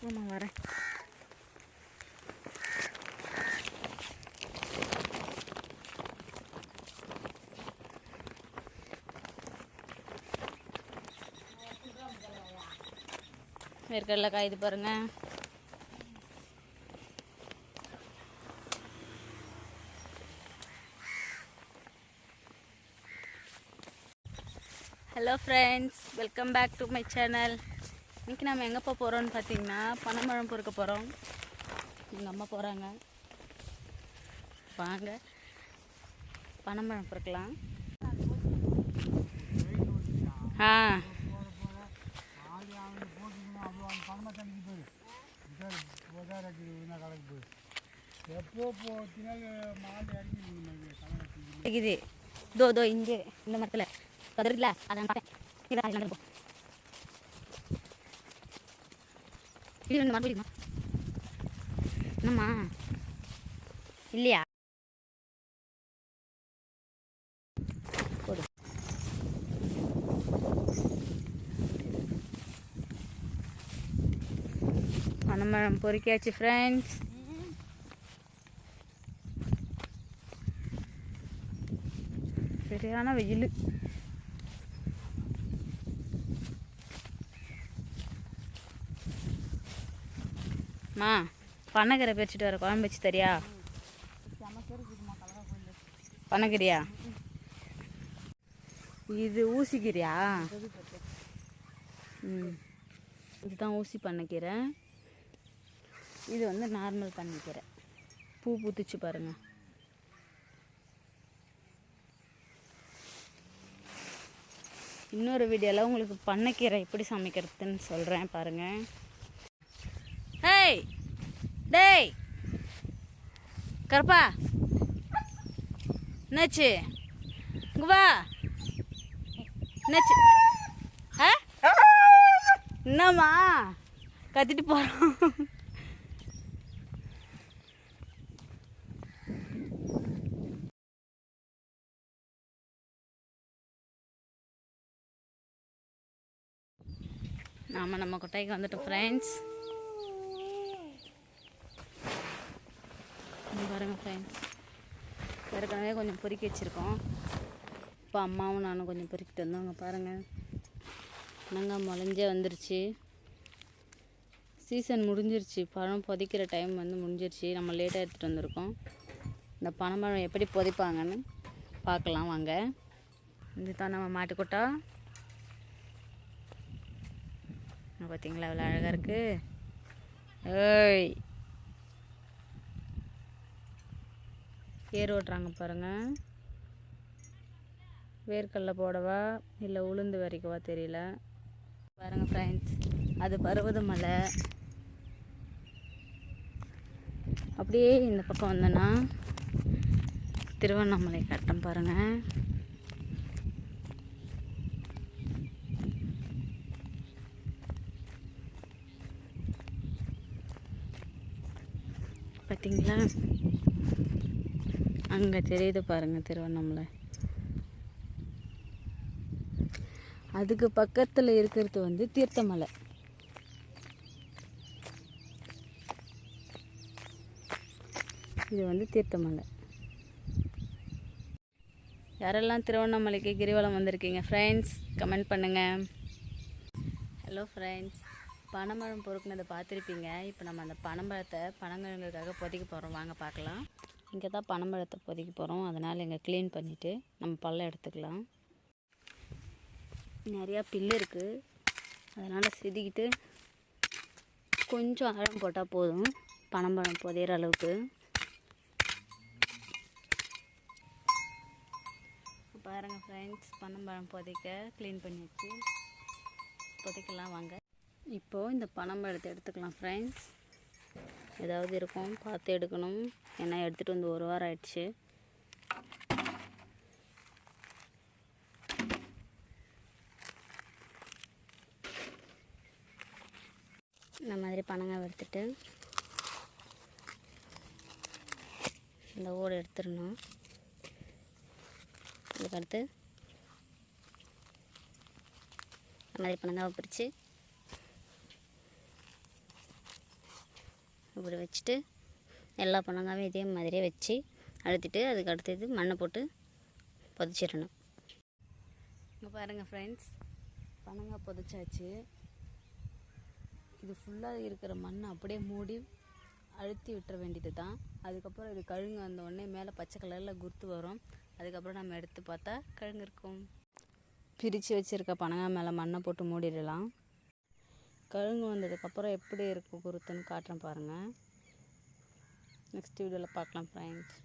ஆமாம் வரேன் வேர்க்கடலை இது பாருங்க. Hello friends welcome back to my channel இன்றைக்கி நம்ம எங்கேப்போ போகிறோம்னு பார்த்தீங்கன்னா பனைமரம் பொறுக்க போகிறோம் எங்கள் அம்மா போகிறாங்க வாங்க. பனைமரம் பொறுக்கலாம். ஆ. இது. தோ தோ இங்கே இந்த மரத்தில். கதறுதுல அதான் பார்த்தேன் இதான் அதில் நடந்து போ இது ரெண்டு மரம் என்னம்மா? இல்லையா? போடு. பனம்பழம் பொறுக்கியாச்சு ஃப்ரெண்ட்ஸ் சரியான வெயில். மா பண்ணக்கரை பறிச்சிட்டு வர குழம்பு வச்சு தரியா? பண்ணக்கிறியா இது ஊசிக்கீரையா? ம். இதுதான் ஊசி பண்ணக்கீரை. இது வந்து நார்மல் பண்ணக்கீரை. பூ பூத்துச்சு பாருங்க. இன்னொரு வீடியோவில் உங்களுக்கு பண்ணக்கீரை எப்படி சமைக்கிறதுன்னு சொல்கிறேன் பாருங்கள் டேய் கருப்பா. என்னாச்சு? இங்க வா. என்னாச்சு? ஆ? என்னம்மா? கத்திட்டு போகிறோம் நாம நம்ம கொட்டாய்க்கு வந்துட்டோம் ஃப்ரெண்ட்ஸ் பாருங்கள் ஃப்ரெண்ட்ஸ் ஏற்கனவே கொஞ்சம் பொறுக்கி வச்சுருக்கோம். இப்போ அம்மாவும் நானும் கொஞ்சம் பொறுக்கிட்டு வந்தோங்க பாருங்கள் நாங்கள் முளைஞ்சே வந்துருச்சு. சீசன் முடிஞ்சிருச்சு. பழம் பொதிக்கிற டைம் வந்து முடிஞ்சிருச்சு. நம்ம லேட்டாக எடுத்துகிட்டு வந்திருக்கோம். இந்த பனம்பழம் எப்படி பொதிப்பாங்கன்னு பார்க்கலாம் வாங்க. இதுதான் நம்ம மாட்டுக்கொட்டா. பார்த்தீங்களா அவ்வளோ அழகாக இருக்குது ஏய் ஏர் ஓட்டுறாங்க பாருங்கள் வேர்க்கடல போடவா? இல்லை உளுந்து வரைக்கவா தெரியல. பாருங்க ஃப்ரெண்ட்ஸ் அது பருவதமலை அப்படியே இந்த பக்கம் வந்தேன்னா திருவண்ணாமலை கட்டம் பாருங்கள் பார்த்தீங்களா அங்கே தெரியுது பாருங்கள் திருவண்ணாமலை. அதுக்கு பக்கத்தில் இருக்கிறது வந்து தீர்த்தமலை. இது வந்து தீர்த்தமலை. யாரெல்லாம் திருவண்ணாமலைக்கு கிரிவலம் வந்திருக்கீங்க? ஃப்ரெண்ட்ஸ் கமெண்ட் பண்ணுங்கள் ஹலோ ஃப்ரெண்ட்ஸ் பனைமரம் பொறுக்குனதை பார்த்துருப்பீங்க. இப்போ நம்ம அந்த பனம்பழத்தை பனங்கிழங்குக்காக பொதிக்க போகிறோம் வாங்க பார்க்கலாம். இங்கே தான் பனம்பழத்தை பொதிக்க போகிறோம். அதனால் இங்கே க்ளீன் பண்ணிவிட்டு நம்ம பல்ல எடுத்துக்கலாம். நிறையா பில்லு இருக்குது அதனால் செதுக்கிட்டு கொஞ்சம் ஆழம் போட்டால் போதும். பனம்பழம் புதையிற அளவுக்கு. பாருங்கள் ஃப்ரெண்ட்ஸ் பனம்பழம் புதைக்க க்ளீன் பண்ணி வச்சு புதைக்கலாம் வாங்க. இப்போது இந்த பனம்பழத்தை எடுத்துக்கலாம் ஃப்ரெண்ட்ஸ் ஏதாவது இருக்கும் பார்த்து எடுக்கணும். ஏன்னா எடுத்துகிட்டு வந்து ஒரு வாரம் ஆயிடுச்சு. இந்த மாதிரி பனங்காய் எடுத்துட்டு இந்த ஓடு எடுத்துடணும். அதுக்கடுத்து இந்த மாதிரி பனங்காவை பிரித்து இப்படி வச்சுட்டு எல்லா பனங்காயும் இதே மாதிரியே வச்சு அழுத்திட்டு அதுக்கு அடுத்தது மண்ணை போட்டு புதைச்சிடணும். இங்கே பாருங்கள் ஃப்ரெண்ட்ஸ் பனங்காய் புதைச்சாச்சு. இது ஃபுல்லாக இருக்கிற மண்ணை அப்படியே மூடி அழுத்தி விட்டுற வேண்டியது தான் அதுக்கப்புறம் இது கழுங்கு வந்த உடனே மேலே பச்சை கலரில் குருத்து வரும். அதுக்கப்புறம் நம்ம எடுத்து பார்த்தா கழுங்கு இருக்கும். பிரித்து வச்சுருக்க பனங்காய் மேலே மண்ணை போட்டு மூடிடலாம். கழுங்கு வந்ததுக்கப்புறம் எப்படி இருக்கும் குருத்துன்னு காட்டுறேன் பாருங்கள் நெக்ஸ்ட் வீடியோவில் பார்க்கலாம் ஃப்ரெண்ட்ஸ்